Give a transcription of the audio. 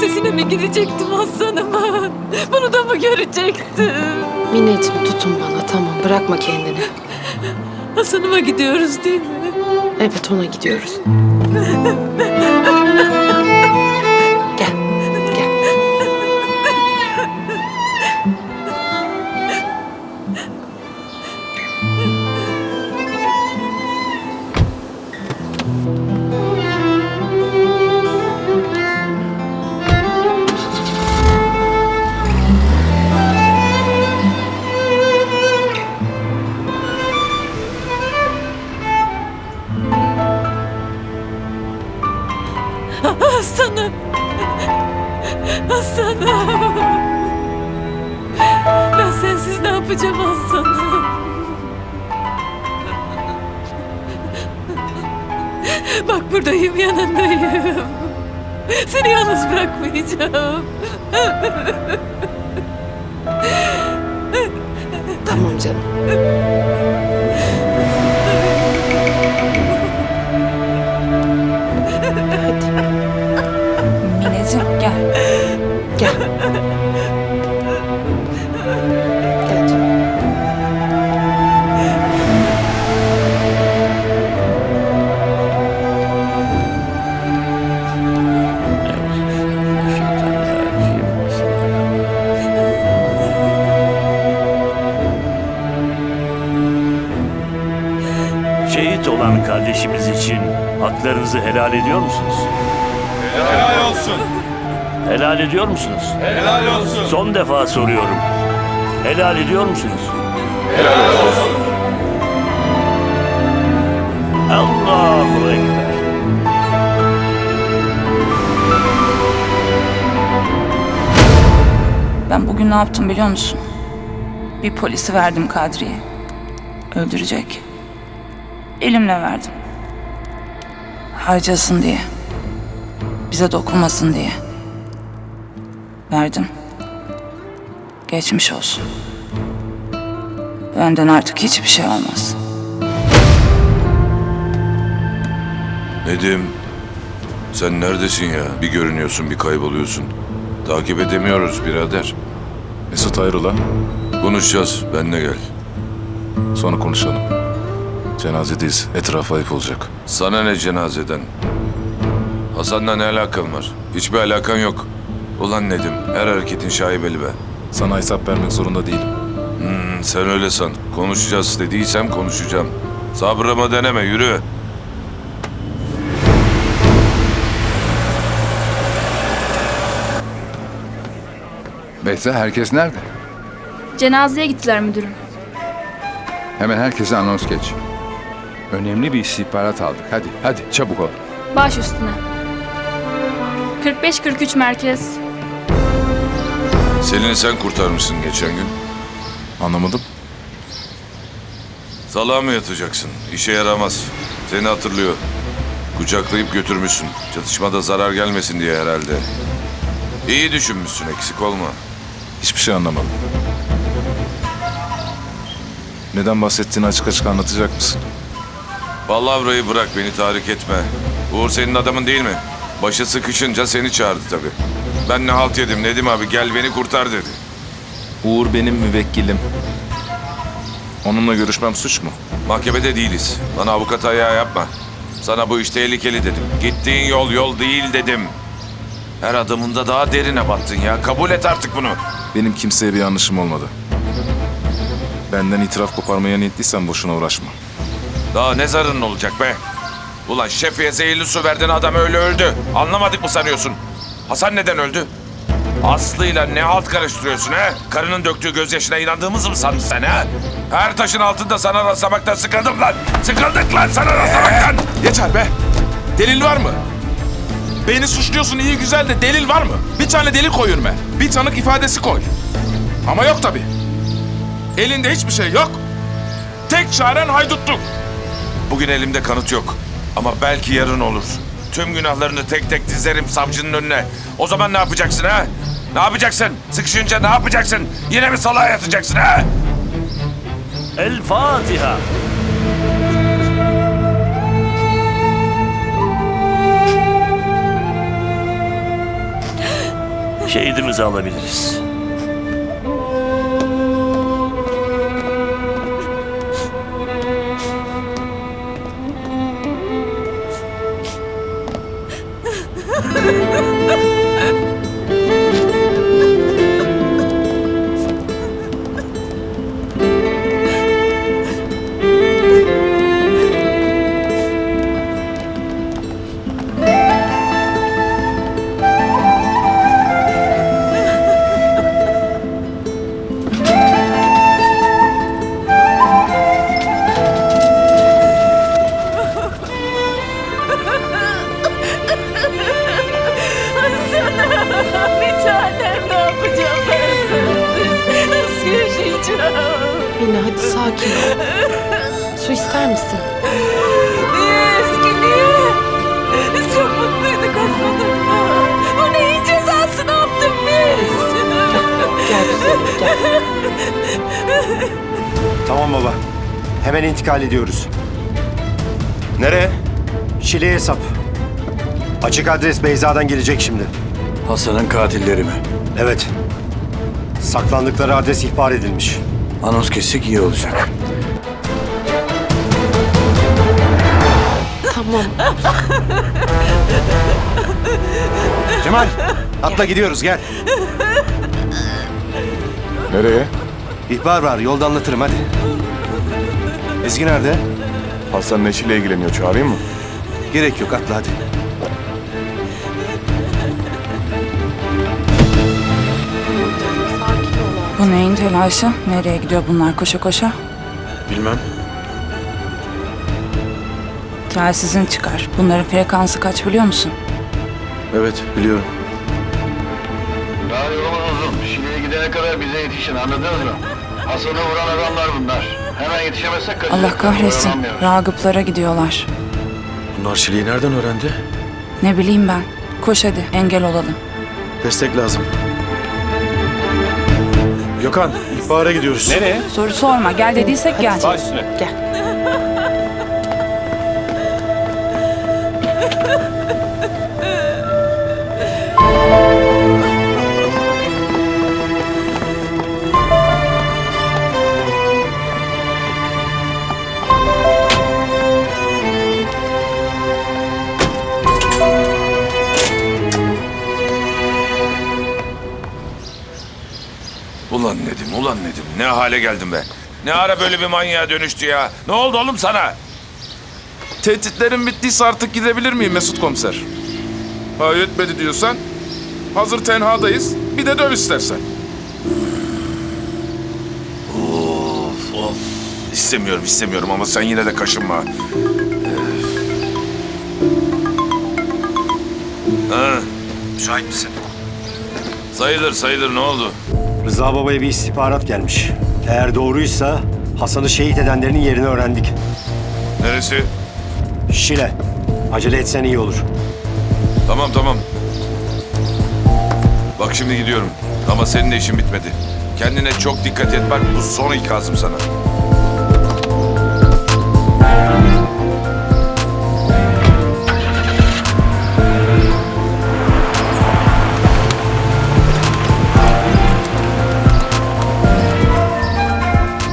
cenazesine mi gidecektim aslanımın? Bunu da mı görecektim? Mineciğim tutun bana tamam bırakma kendini. Hasan'ıma gidiyoruz değil mi? Evet ona gidiyoruz. Aslanım. Aslanım. Ben sensiz ne yapacağım aslanım? Bak buradayım yanındayım. Seni yalnız bırakmayacağım. Tamam canım. Şehit olan kardeşimiz için haklarınızı helal ediyor musunuz? Helal olsun. Helal ediyor musunuz? Helal olsun. Son defa soruyorum. Helal ediyor musunuz? Helal olsun. Allahu Ekber. Ben bugün ne yaptım biliyor musun? Bir polisi verdim Kadri'ye. Öldürecek. Elimle verdim. Harcasın diye. Bize dokunmasın diye. Verdim. Geçmiş olsun. Benden artık hiçbir şey olmaz. Nedim, sen neredesin ya? Bir görünüyorsun, bir kayboluyorsun. Takip edemiyoruz birader. Mesut hayrola? Konuşacağız, benle gel. Sonra konuşalım. Cenazedeyiz. Etrafa ayıp olacak. Sana ne cenazeden? Hasan'la ne alakan var? Hiçbir alakan yok. Ulan Nedim, her hareketin şaibeli be. Sana hesap vermek zorunda değilim. Hmm, sen öyle san. Konuşacağız dediysem konuşacağım. Sabrımı deneme, yürü. Beyza herkes nerede? Cenazeye gittiler müdürüm. Hemen herkese anons geç. Önemli bir istihbarat aldık. Hadi, hadi çabuk ol. Baş üstüne. 45-43 merkez. Selin'i sen kurtarmışsın geçen gün. Anlamadım. Salağa mı yatacaksın? İşe yaramaz. Seni hatırlıyor. Kucaklayıp götürmüşsün. Çatışmada zarar gelmesin diye herhalde. İyi düşünmüşsün, eksik olma. Hiçbir şey anlamadım. Neden bahsettiğini açık açık anlatacak mısın? Palavrayı bırak, beni tahrik etme. Uğur senin adamın değil mi? Başı sıkışınca seni çağırdı tabii. Ben ne halt yedim Nedim abi gel beni kurtar dedi. Uğur benim müvekkilim. Onunla görüşmem suç mu? Mahkemede değiliz. Bana avukat ayağı yapma. Sana bu iş tehlikeli dedim. Gittiğin yol yol değil dedim. Her adımında daha derine battın ya. Kabul et artık bunu. Benim kimseye bir yanlışım olmadı. Benden itiraf koparmaya niyetliysen boşuna uğraşma. Daha ne zararın olacak be? Ulan şefiye zehirli su verdin adam öyle öldü. Anlamadık mı sanıyorsun? Hasan neden öldü? Aslı'yla ne halt karıştırıyorsun ha? Karının döktüğü gözyaşına inandığımızı mı sandın sen ha? Her taşın altında sana rastlamaktan sıkıldım lan. Sıkıldık lan sana rastlamaktan. Yeter be. Delil var mı? Beni suçluyorsun iyi güzel de delil var mı? Bir tane delil koy önüme. Bir tanık ifadesi koy. Ama yok tabi. Elinde hiçbir şey yok. Tek çaren haydutluk. Bugün elimde kanıt yok. Ama belki yarın olur. Tüm günahlarını tek tek dizerim savcının önüne. O zaman ne yapacaksın ha? Ne yapacaksın? Sıkışınca ne yapacaksın? Yine mi salağa yatacaksın ha? El Fatiha. şehidimizi alabiliriz. Sakin ol. Su ister misin? Eskidi. Çok mutluyduk aslında. Bu neyin cezası ne yaptık biz? Gel güzelim gel. Tamam baba. Hemen intikal ediyoruz. Nereye? Şile'ye hesap. Açık adres Beyza'dan gelecek şimdi. Hasan'ın katilleri mi? Evet. Saklandıkları adres ihbar edilmiş. Anons kessek iyi olacak. Tamam. Cemal, atla gidiyoruz gel. Nereye? İhbar var, yolda anlatırım hadi. Ezgi nerede? Hasan Neşi'yle ilgileniyor. Çağırayım mı? Gerek yok, atla hadi. Neyin telaşı? Nereye gidiyor bunlar koşa koşa? Bilmem. Telsizin çıkar. Bunların frekansı kaç biliyor musun? Evet biliyorum. Daha yolumuz uzun. Şile'ye gidene kadar bize yetişin anladınız mı? Hasan'ı vuran adamlar bunlar. Hemen yetişemezsek kaçacak. Allah kahretsin. Oyalanmıyoruz. Ragıplara gidiyorlar. Bunlar Şili'yi nereden öğrendi? Ne bileyim ben. Koş hadi engel olalım. Destek lazım. Gökhan, ihbara gidiyoruz. Nereye? Soru sorma. Gel dediysek gel. Gel. Ulan Nedim, ulan Nedim. Ne hale geldin be? Ne ara böyle bir manyağa dönüştü ya? Ne oldu oğlum sana? Tehditlerin bittiyse artık gidebilir miyim Mesut komiser? Ha yetmedi diyorsan. Hazır tenhadayız. Bir de döv istersen. Of of. İstemiyorum, istemiyorum ama sen yine de kaşınma. Ha, Müsait misin? sayılır sayılır ne oldu? Rıza Baba'ya bir istihbarat gelmiş. Eğer doğruysa Hasan'ı şehit edenlerin yerini öğrendik. Neresi? Şile. Acele etsen iyi olur. Tamam tamam. Bak şimdi gidiyorum. Ama senin de işin bitmedi. Kendine çok dikkat et bak bu son ikazım sana.